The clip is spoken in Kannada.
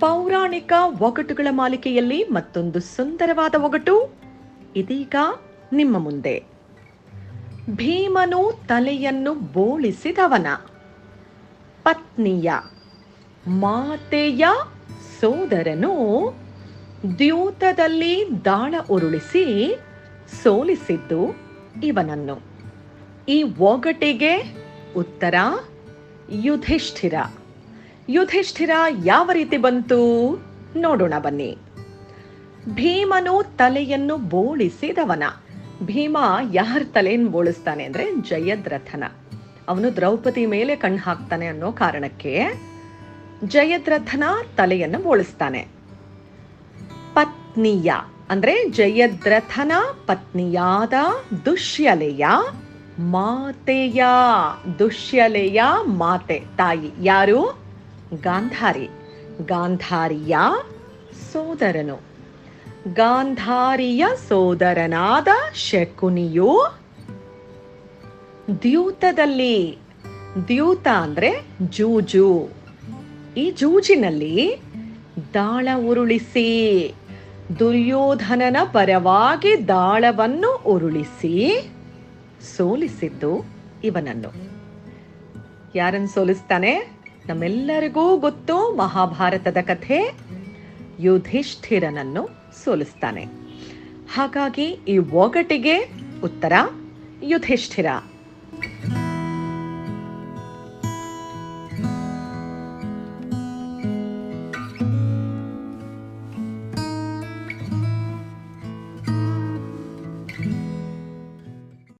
ಪೌರಾಣಿಕ ಒಗಟುಗಳ ಮಾಲಿಕೆಯಲ್ಲಿ ಮತ್ತೊಂದು ಸುಂದರವಾದ ಒಗಟು, ಇದೀಗ ನಿಮ್ಮ ಮುಂದೆ. ಭೀಮನು ತಲೆಯನ್ನು ಬೋಳಿಸಿದವನ. ಪತ್ನಿಯ, ಮಾತೆಯ ಸೋದರನು ದ್ಯೂತದಲ್ಲಿ ದಾಳ ಉರುಳಿಸಿ ಸೋಲಿಸಿದ್ದು ಇವನನ್ನು. ಈ ಒಗಟಿಗೆ ಉತ್ತರ, ಯುಧಿಷ್ಠಿರ. ಯುಧಿಷ್ಠಿರ ಯಾವ ರೀತಿ ಬಂತು? ನೋಡೋಣ ಬನ್ನಿ. ಭೀಮನು ತಲೆಯನ್ನು ಬೋಳಿಸಿದವನ. ಭೀಮ ಯಾರ ತಲೆಯನ್ನು ಬೋಳಿಸ್ತಾನೆ ಅಂದ್ರೆ ಜಯದ್ರಥನ. ಅವನು ದ್ರೌಪದಿ ಮೇಲೆ ಕಣ್ಣು ಹಾಕ್ತಾನೆ ಅನ್ನೋ ಕಾರಣಕ್ಕೆ ಜಯದ್ರಥನ ತಲೆಯನ್ನು ಬೋಳಿಸ್ತಾನೆ. ಪತ್ನಿಯ ಅಂದ್ರೆ ಜಯದ್ರಥನ ಪತ್ನಿಯಾದ ದುಶ್ಯಲೆಯ ಮಾತೆಯ ದುಶ್ಯಲೆಯ ಮಾತೆ. ತಾಯಿ ಯಾರು? ಗಾಂಧಾರಿ. ಗಾಂಧಾರಿಯ ಸೋದರನು. ಗಾಂಧಾರಿಯ ಸೋದರನಾದ ಶಕುನಿಯು ದ್ಯೂತದಲ್ಲಿ, ದ್ಯೂತ ಅಂದ್ರೆ ಜೂಜು. ಈ ಜೂಜಿನಲ್ಲಿ ದಾಳ ಉರುಳಿಸಿ, ದುರ್ಯೋಧನನ ಪರವಾಗಿ ದಾಳವನ್ನು ಉರುಳಿಸಿ ಸೋಲಿಸಿದ್ದು ಇವನನ್ನು. ಯಾರನ್ನು ಸೋಲಿಸ್ತಾನೆ? ನಮ್ಮೆಲ್ಲರಿಗೂ ಗೊತ್ತು ಮಹಾಭಾರತದ ಕಥೆ ಯುಧಿಷ್ಠಿರನನ್ನು ಸೋಲಿಸ್ತಾನೆ. ಹಾಗಾಗಿ ಈ ಒಗಟಿಗೆ ಉತ್ತರ ಯುಧಿಷ್ಠಿರ.